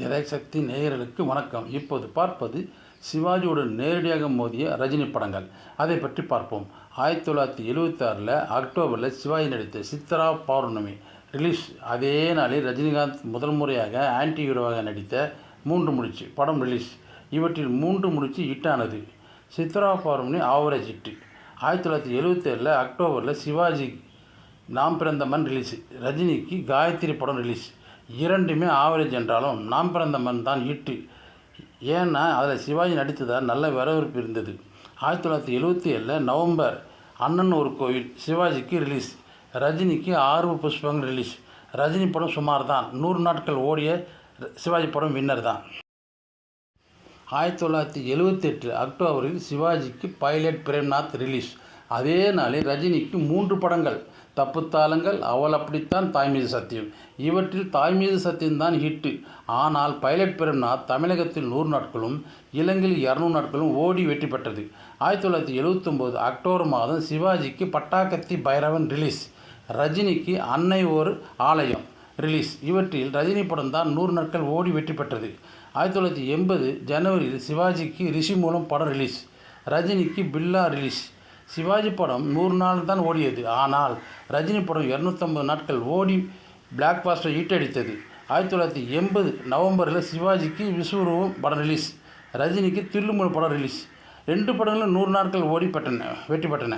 திரைசக்தி நேயர்களுக்கு வணக்கம். இப்போது பார்ப்பது சிவாஜியுடன் நேரடியாக மோதிய ரஜினி படங்கள். அதை பற்றி பார்ப்போம். ஆயிரத்தி தொள்ளாயிரத்தி எழுபத்தி ஆறில் அக்டோபரில் சிவாஜி நடித்த சித்ரா பௌர்ணமி ரிலீஸ். அதே நாளில் ரஜினிகாந்த் முதல் முறையாக ஆன்டி ஹீரோவாக நடித்த மூன்று முடிச்சு படம் ரிலீஸ். இவற்றில் மூன்று முடிச்சு ஹிட்டானது. சித்ரா பௌர்ணமி ஆவரேஜ் ஹிட்டு ஆயிரத்தி தொள்ளாயிரத்தி எழுபத்தேழில் அக்டோபரில் சிவாஜி நாம் பிறந்த மண் ரிலீஸ். ரஜினிக்கு காயத்ரி படம் ரிலீஸ். இரண்டுமே ஆவரேஜ் என்றாலும் நாம் பிறந்த மண் தான் ஹிட்டு ஏன்னா அதில் சிவாஜி நடித்ததால் நல்ல வரவேற்பு இருந்தது. ஆயிரத்தி தொள்ளாயிரத்தி எழுபத்தி ஏழில் நவம்பர் அண்ணன் ஒரு கோவில் சிவாஜிக்கு ரிலீஸ் ரஜினிக்கு ஆர்வ புஷ்பங்கள் ரிலீஸ் ரஜினி படம் சுமார் தான் நூறு நாட்கள் ஓடிய சிவாஜி படம் வின்னர் தான். ஆயிரத்தி தொள்ளாயிரத்தி எழுபத்தி எட்டு அக்டோபரில் சிவாஜிக்கு பைலட் பிரேம்நாத் ரிலீஸ் அதே நாளில் ரஜினிக்கு மூன்று படங்கள் தப்புத்தாளங்கள் அவள் அப்படித்தான் தாய் மீது சத்தியம். இவற்றில் தாய் மீது சத்தியம்தான் ஹிட்டு. ஆனால் பைலட் பெரும்நாத் தமிழகத்தில் நூறு நாட்களும் இலங்கையில் இரநூறு நாட்களும் ஓடி வெற்றி பெற்றது. ஆயிரத்தி தொள்ளாயிரத்தி எழுவத்தொம்போது அக்டோபர் மாதம் சிவாஜிக்கு பட்டாக்கத்தி பைரவன் ரிலீஸ் ரஜினிக்கு அன்னை ஒரு ஆலயம் ரிலீஸ் இவற்றில் ரஜினி படம் தான் நூறு நாட்கள் ஓடி வெற்றி பெற்றது. ஆயிரத்தி தொள்ளாயிரத்தி எண்பது ஜனவரியில் சிவாஜிக்கு ரிஷி மூலம் படம் ரிலீஸ் ரஜினிக்கு பில்லா ரிலீஸ் சிவாஜி படம் நூறு நாள் தான் ஓடியது. ஆனால் ரஜினி படம் இரநூத்தம்பது நாட்கள் ஓடி பிளாக் பாஸ்டர் ஈட்டடித்தது ஆயிரத்தி தொள்ளாயிரத்தி எண்பது நவம்பரில் சிவாஜிக்கு விஸ்வரூபம் படம் ரிலீஸ் ரஜினிக்கு தில்லுமுழு படம் ரிலீஸ் ரெண்டு படங்களும் நூறு நாட்கள் ஓடி பெற்றன வெற்றி பெற்றன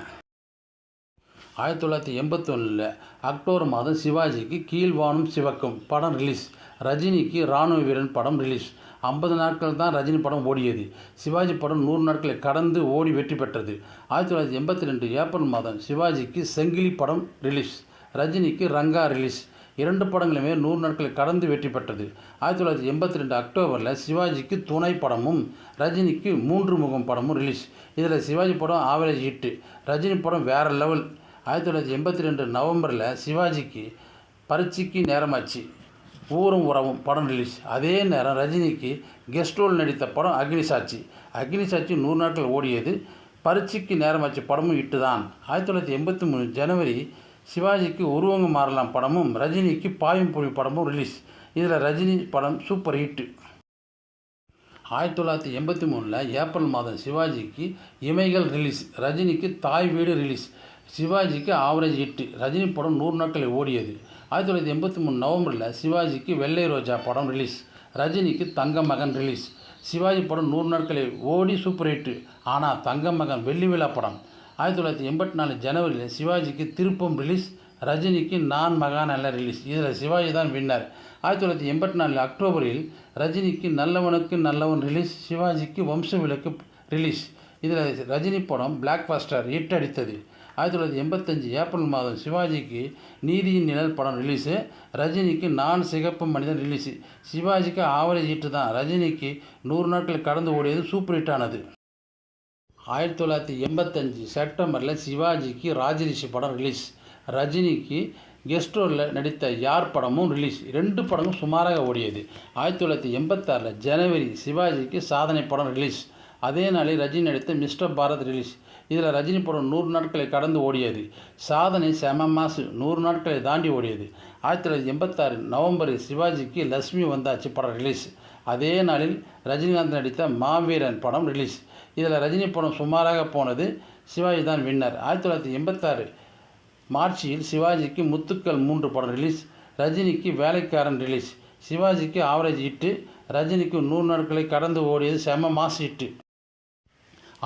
ஆயிரத்தி தொள்ளாயிரத்தி எண்பத்தொன்னில் அக்டோபர் மாதம் சிவாஜிக்கு கீழ்வானம் சிவக்கும் படம் ரிலீஸ் ரஜினிக்கு ராணுவ வீரன் படம் ரிலீஸ் ஐம்பது நாட்கள் தான் ரஜினி படம் ஓடியது. சிவாஜி படம் நூறு நாட்களை கடந்து ஓடி வெற்றி பெற்றது. ஆயிரத்தி தொள்ளாயிரத்தி எண்பத்தி ரெண்டு ஏப்ரல் மாதம் சிவாஜிக்கு செங்கிலி படம் ரிலீஸ் ரஜினிக்கு ரங்கா ரிலீஸ் இரண்டு படங்களுமே நூறு நாட்களை கடந்து வெற்றி பெற்றது. ஆயிரத்தி தொள்ளாயிரத்தி எண்பத்தி ரெண்டு அக்டோபரில் சிவாஜிக்கு துணை படமும் ரஜினிக்கு மூன்று முகம் படமும் ரிலீஸ் இதில் சிவாஜி படம் ஆவரேஜ் ஹிட்டு ரஜினி படம் வேறு லெவல் ஆயிரத்தி தொள்ளாயிரத்தி எண்பத்தி ரெண்டு நவம்பரில் சிவாஜிக்கு பரீட்சைக்கு நேரமாச்சு. ஊரும் உறவும் படம் ரிலீஸ் அதே நேரம் ரஜினிக்கு கெஸ்ட் ரோல் நடித்த படம் அக்னி சாட்சி அக்னி சாட்சி நூறு நாட்கள் ஓடியது. பரீட்சைக்கு நேரமாச்சு படமும் இட்டு தான் ஆயிரத்தி தொள்ளாயிரத்தி எண்பத்தி மூணு ஜனவரி சிவாஜிக்கு உருவங்க மாறலாம் படமும் ரஜினிக்கு பாயும் புலி படமும் ரிலீஸ் இதில் ரஜினி படம் சூப்பர் ஹிட்டு ஆயிரத்தி தொள்ளாயிரத்தி எண்பத்தி மூணில் ஏப்ரல் மாதம் சிவாஜிக்கு இமைகள் ரிலீஸ் ரஜினிக்கு தாய் வீடு ரிலீஸ் சிவாஜிக்கு ஆவரேஜ் ஹிட்டு ரஜினி படம் நூறு நாட்களை ஓடியது. ஆயிரத்தி தொள்ளாயிரத்தி எண்பத்தி மூணு நவம்பரில் சிவாஜிக்கு வெள்ளை ரோஜா படம் ரிலீஸ் ரஜினிக்கு தங்க மகன் ரிலீஸ் சிவாஜி படம் நூறு நாட்களை ஓடி சூப்பர் ஹிட்டு ஆனால் தங்க மகன் வெள்ளி விழா படம். ஆயிரத்தி தொள்ளாயிரத்தி எண்பத்தி நாலு ஜனவரியில் சிவாஜிக்கு திருப்பம் ரிலீஸ் ரஜினிக்கு நான் மகான் அல்ல ரிலீஸ் இதில் சிவாஜி தான் வின்னர் ஆயிரத்தி தொள்ளாயிரத்தி எண்பத்தி நாலு அக்டோபரில் ரஜினிக்கு நல்லவனுக்கு நல்லவன் ரிலீஸ் சிவாஜிக்கு வம்ச விளக்கு ரிலீஸ் இதில் ரஜினி படம் பிளாக் பாஸ்டர் ஹிட் அடித்தது. ஆயிரத்தி தொள்ளாயிரத்தி எண்பத்தஞ்சு ஏப்ரல் மாதம் சிவாஜிக்கு நீதியின் நிழல் படம் ரிலீஸு ரஜினிக்கு நான் சிகப்பு மனிதன் ரிலீஸு சிவாஜிக்கு ஆவரேஜ் ஹிட்டு தான். ரஜினிக்கு நூறு நாட்கள் கடந்து ஓடியது சூப்பர் ஹிட் ஆனது. ஆயிரத்தி தொள்ளாயிரத்தி எண்பத்தஞ்சு செப்டம்பரில் சிவாஜிக்கு ராஜரிஷி படம் ரிலீஸ் ரஜினிக்கு கெஸ்ட் ரோலில் நடித்த யார் படமும் ரிலீஸ் ரெண்டு படமும் சுமாராக ஓடியது. ஆயிரத்தி தொள்ளாயிரத்தி எண்பத்தாறில் ஜனவரி சிவாஜிக்கு சாதனை படம் ரிலீஸ் அதே நாளில் ரஜினி நடித்த மிஸ்டர் பாரத் ரிலீஸ் இதில் ரஜினி படம் நூறு நாட்களை கடந்து ஓடியது. சாதனை செம மாசு நூறு நாட்களை தாண்டி ஓடியது. ஆயிரத்தி தொள்ளாயிரத்தி எண்பத்தாறு நவம்பரில் சிவாஜிக்கு லக்ஷ்மி வந்தாச்சு படம் ரிலீஸ் அதே நாளில் ரஜினிகாந்த் நடித்த மாவீரன் படம் ரிலீஸ் இதில் ரஜினி படம் சுமாராக போனது சிவாஜி தான் வின்னர் ஆயிரத்தி தொள்ளாயிரத்தி எண்பத்தாறு மார்ச்சில் சிவாஜிக்கு முத்துக்கள் மூன்று படம் ரிலீஸ் ரஜினிக்கு வேலைக்காரன் ரிலீஸ் சிவாஜிக்கு ஆவரேஜ் ஹிட்டு ரஜினிக்கு நூறு நாட்களை கடந்து ஓடியது செம மாசு ஹிட்டு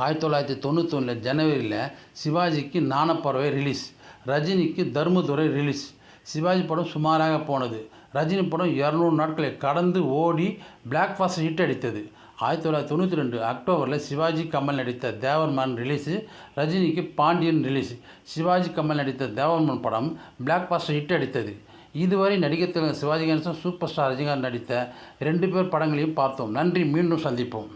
ஆயிரத்தி தொள்ளாயிரத்தி தொண்ணூத்தொன்னில் ஜனவரியில் சிவாஜிக்கு நாணப்பறவை ரிலீஸ் ரஜினிக்கு தர்மதுரை ரிலீஸ் சிவாஜி படம் சுமாராக போனது. ரஜினி படம் இரநூறு நாட்களை கடந்து ஓடி பிளாக் பாஸ்டர் ஹிட் அடித்தது. ஆயிரத்தி தொள்ளாயிரத்தி தொண்ணூற்றி ரெண்டு அக்டோபரில் சிவாஜி கமல் நடித்த தேவர்மான் ரிலீஸு ரஜினிக்கு பாண்டியன் ரிலீஸ் சிவாஜி கமல் நடித்த தேவர்மான் படம் பிளாக் பாஸ்டர் ஹிட் அடித்தது. இதுவரை நடிகர் திலகம் சிவாஜி கணேசன் சூப்பர் ஸ்டார் ரஜினிகாந்த் நடித்த ரெண்டு பேர் படங்களையும் பார்த்தோம். நன்றி. மீண்டும் சந்திப்போம்.